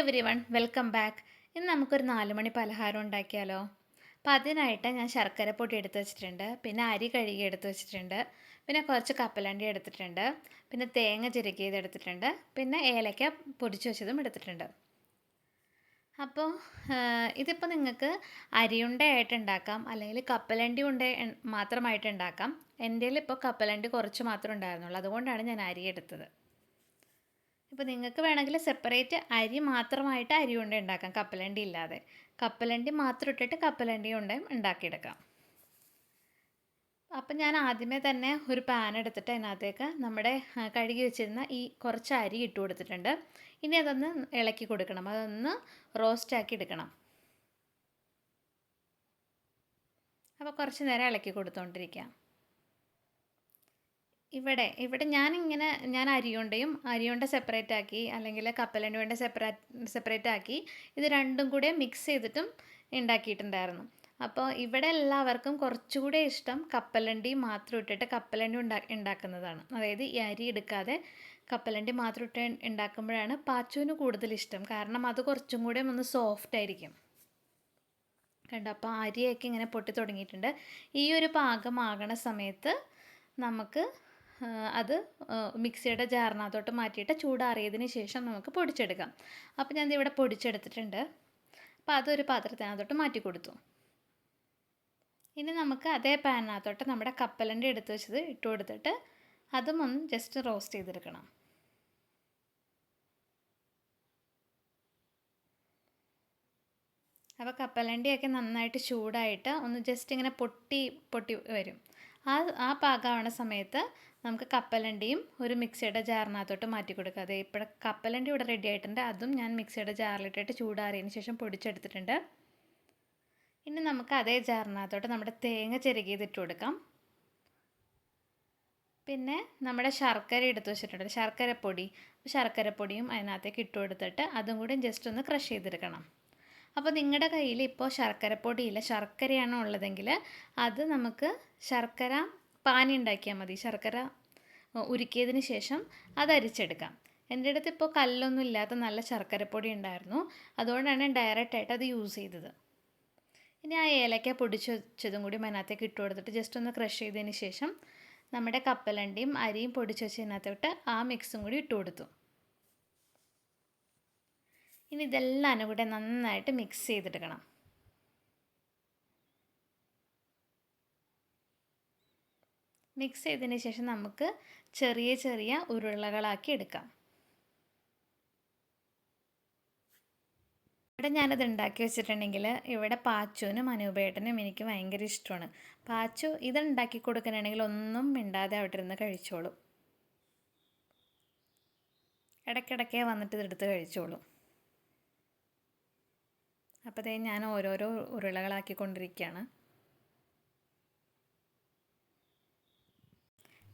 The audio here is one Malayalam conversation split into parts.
എവരി വൺ വെൽക്കം ബാക്ക് ഇന്ന് നമുക്കൊരു നാല് മണി പലഹാരം ഉണ്ടാക്കിയാലോ? അപ്പോൾ അതിനായിട്ട് ഞാൻ ശർക്കര പൊടി എടുത്ത് വെച്ചിട്ടുണ്ട് പിന്നെ അരി കഴുകി എടുത്ത് വെച്ചിട്ടുണ്ട് പിന്നെ കുറച്ച് കപ്പലണ്ടി എടുത്തിട്ടുണ്ട് പിന്നെ തേങ്ങ ചിരക്കിയത് എടുത്തിട്ടുണ്ട് പിന്നെ ഏലക്ക പൊടിച്ച് വെച്ചതും എടുത്തിട്ടുണ്ട്. അപ്പോൾ ഇതിപ്പോൾ നിങ്ങൾക്ക് അരിയുണ്ടയായിട്ട് ഉണ്ടാക്കാം അല്ലെങ്കിൽ കപ്പലണ്ടി ഉണ്ട മാത്രമായിട്ട് ഉണ്ടാക്കാം. എന്റെ ഇപ്പോൾ കപ്പലണ്ടി കുറച്ച് മാത്രമേ ഉണ്ടായിരുന്നുള്ളൂ അതുകൊണ്ടാണ് ഞാൻ അരി എടുത്തത്. ഇപ്പോൾ നിങ്ങൾക്ക് വേണമെങ്കിൽ സെപ്പറേറ്റ് അരി മാത്രമായിട്ട് അരി കൊണ്ട് ഉണ്ടാക്കാം. കപ്പലണ്ടി ഇല്ലാതെ. കപ്പലണ്ടി മാത്രം ഇട്ടിട്ട് കപ്പലണ്ടി കൊണ്ട് ഉണ്ടാക്കിയെടുക്കാം. അപ്പം ഞാൻ ആദ്യമേ തന്നെ ഒരു പാൻ എടുത്തിട്ട് അതിനകത്തേക്ക് നമ്മുടെ കഴുകി വെച്ചിരുന്ന ഈ കുറച്ച് അരി ഇട്ട് കൊടുത്തിട്ടുണ്ട്. ഇനി അതൊന്ന് ഇളക്കി കൊടുക്കണം. അതൊന്ന് റോസ്റ്റാക്കി എടുക്കണം. അപ്പോൾ കുറച്ച് നേരം ഇളക്കി കൊടുത്തുകൊണ്ടിരിക്കാം ഇവിടെ ഇവിടെ ഞാനിങ്ങനെ ഞാൻ അരിയുണ്ടയും അരിയുണ്ട സെപ്പറേറ്റ് ആക്കി അല്ലെങ്കിൽ കപ്പലണ്ടി വേണ്ട സെപ്പറേറ്റ് സെപ്പറേറ്റ് ആക്കി ഇത് രണ്ടും കൂടെ മിക്സ് ചെയ്തിട്ടും ഉണ്ടാക്കിയിട്ടുണ്ടായിരുന്നു അപ്പോൾ ഇവിടെ എല്ലാവർക്കും കുറച്ചുകൂടെ ഇഷ്ടം കപ്പലണ്ടി മാത്രം ഇട്ടിട്ട് കപ്പലണ്ടി ഉണ്ടാ ഉണ്ടാക്കുന്നതാണ് അതായത് ഈ അരി എടുക്കാതെ കപ്പലണ്ടി മാത്രം ഇട്ട് ഉണ്ടാക്കുമ്പോഴാണ് പാച്ചുവിന് കൂടുതൽ ഇഷ്ടം. കാരണം അത് കുറച്ചും കൂടെ ഒന്ന് സോഫ്റ്റ് ആയിരിക്കും. കണ്ടോ? അപ്പോൾ അരിയൊക്കെ ഇങ്ങനെ പൊട്ടി തുടങ്ങിയിട്ടുണ്ട്. ഈ ഒരു പാകമാകണ സമയത്ത് നമുക്ക് അത് മിക്സിയുടെ ജാറിനകത്തോട്ട് മാറ്റിയിട്ട് ചൂടാറിയതിന് ശേഷം നമുക്ക് പൊടിച്ചെടുക്കാം. അപ്പോൾ ഞാൻ ഇവിടെ പൊടിച്ചെടുത്തിട്ടുണ്ട്. അപ്പോൾ അതൊരു പാത്രത്തിനകത്തോട്ട് മാറ്റി കൊടുത്തു. ഇനി നമുക്ക് അതേ പാനിനകത്തോട്ട് നമ്മുടെ കപ്പലന്റെ എടുത്ത് വെച്ചത് ഇട്ട് കൊടുത്തിട്ട് അതും ഒന്ന് ജസ്റ്റ് റോസ്റ്റ് ചെയ്തെടുക്കണം. അപ്പോൾ കപ്പലണ്ടിയൊക്കെ നന്നായിട്ട് ചൂടായിട്ട് ഒന്ന് ജസ്റ്റ് ഇങ്ങനെ പൊട്ടി പൊട്ടി വരും. ആ ആ പാകമാവണ സമയത്ത് നമുക്ക് കപ്പലണ്ടിയും ഒരു മിക്സിയുടെ ജാറിനകത്തോട്ട് മാറ്റി കൊടുക്കുക. അതെ ഇപ്പോൾ കപ്പലണ്ടി ഇവിടെ റെഡി ആയിട്ടുണ്ട്. അതും ഞാൻ മിക്സിയുടെ ജാറിലിട്ടിട്ട് ചൂടാറിയതിന് ശേഷം പൊടിച്ചെടുത്തിട്ടുണ്ട്. ഇനി നമുക്ക് അതേ ജാറിനകത്തോട്ട് നമ്മുടെ തേങ്ങ ചിരകിയതിട്ട് കൊടുക്കാം. പിന്നെ നമ്മുടെ ശർക്കര എടുത്ത് വെച്ചിട്ടുണ്ട്. ശർക്കരപ്പൊടി. ശർക്കരപ്പൊടിയും അതിനകത്തേക്ക് ഇട്ട് കൊടുത്തിട്ട് അതും കൂടി ജസ്റ്റ് ഒന്ന് ക്രഷ് ചെയ്തെടുക്കണം. അപ്പോൾ നിങ്ങളുടെ കയ്യിൽ ഇപ്പോൾ ശർക്കരപ്പൊടിയില്ല ശർക്കരയാണ് ഉള്ളതെങ്കിൽ അത് നമുക്ക് ശർക്കര പാനി ഉണ്ടാക്കിയാൽ മതി. ശർക്കര ഉരുക്കിയതിന് ശേഷം അത് അരിച്ചെടുക്കാം. എന്റെ അടുത്ത് ഇപ്പോൾ കല്ലൊന്നും ഇല്ലാത്ത നല്ല ശർക്കരപ്പൊടി ഉണ്ടായിരുന്നു. അതുകൊണ്ടാണ് ഞാൻ ഡയറക്റ്റായിട്ട് അത് യൂസ് ചെയ്തത്. ഇനി ആ ഏലക്ക പൊടിച്ച് വെച്ചതും കൂടി അതിനകത്തേക്ക് ഇട്ട് കൊടുത്തിട്ട് ജസ്റ്റ് ഒന്ന് ക്രഷ് ചെയ്തതിന് ശേഷം നമ്മുടെ കപ്പലണ്ടിയും അരിയും പൊടിച്ച് വെച്ചതിനകത്തോട്ട് ആ മിക്സും കൂടി ഇട്ട് കൊടുത്തു. ഇനി ഇതെല്ലാം കൂടെ നന്നായിട്ട് മിക്സ് ചെയ്തെടുക്കണം. മിക്സ് ചെയ്തതിന് ശേഷം നമുക്ക് ചെറിയ ചെറിയ ഉരുളകളാക്കി എടുക്കാം. ഇവിടെ ഞാനത് ഉണ്ടാക്കി വെച്ചിട്ടുണ്ടെങ്കിൽ ഇവിടെ പാച്ചുവിനും അനൂപേട്ടനും എനിക്ക് ഭയങ്കര ഇഷ്ടമാണ്. പാച്ചു ഇത് ഉണ്ടാക്കി കൊടുക്കാനാണെങ്കിൽ ഒന്നും മിണ്ടാതെ അവിടെ ഇരുന്ന് കഴിച്ചോളും. ഇടയ്ക്കിടയ്ക്കേ വന്നിട്ട് ഇതെടുത്ത് കഴിച്ചോളും. അപ്പോൾ അതേ ഞാൻ ഓരോരോ ഉരുളകളാക്കിക്കൊണ്ടിരിക്കുകയാണ്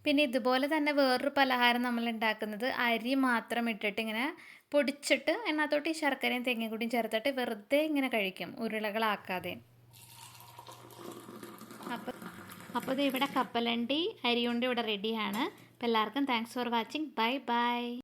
പിന്നെ ഇതുപോലെ തന്നെ വേറൊരു പലഹാരം നമ്മൾ ഉണ്ടാക്കുന്നത് അരി മാത്രം ഇട്ടിട്ട് ഇങ്ങനെ പൊടിച്ചിട്ട് എണ്ണത്തോട്ട് ഈ ശർക്കരയും തേങ്ങയും കൂടിയും ചേർത്തിട്ട് വെറുതെ ഇങ്ങനെ കഴിക്കും ഉരുളകളാക്കാതെ. അപ്പോൾ അപ്പോൾ ഇവിടെ കപ്പലണ്ടി അരി കൊണ്ട് ഇവിടെ റെഡിയാണ് അപ്പോൾ എല്ലാവർക്കും thanks for watching bye bye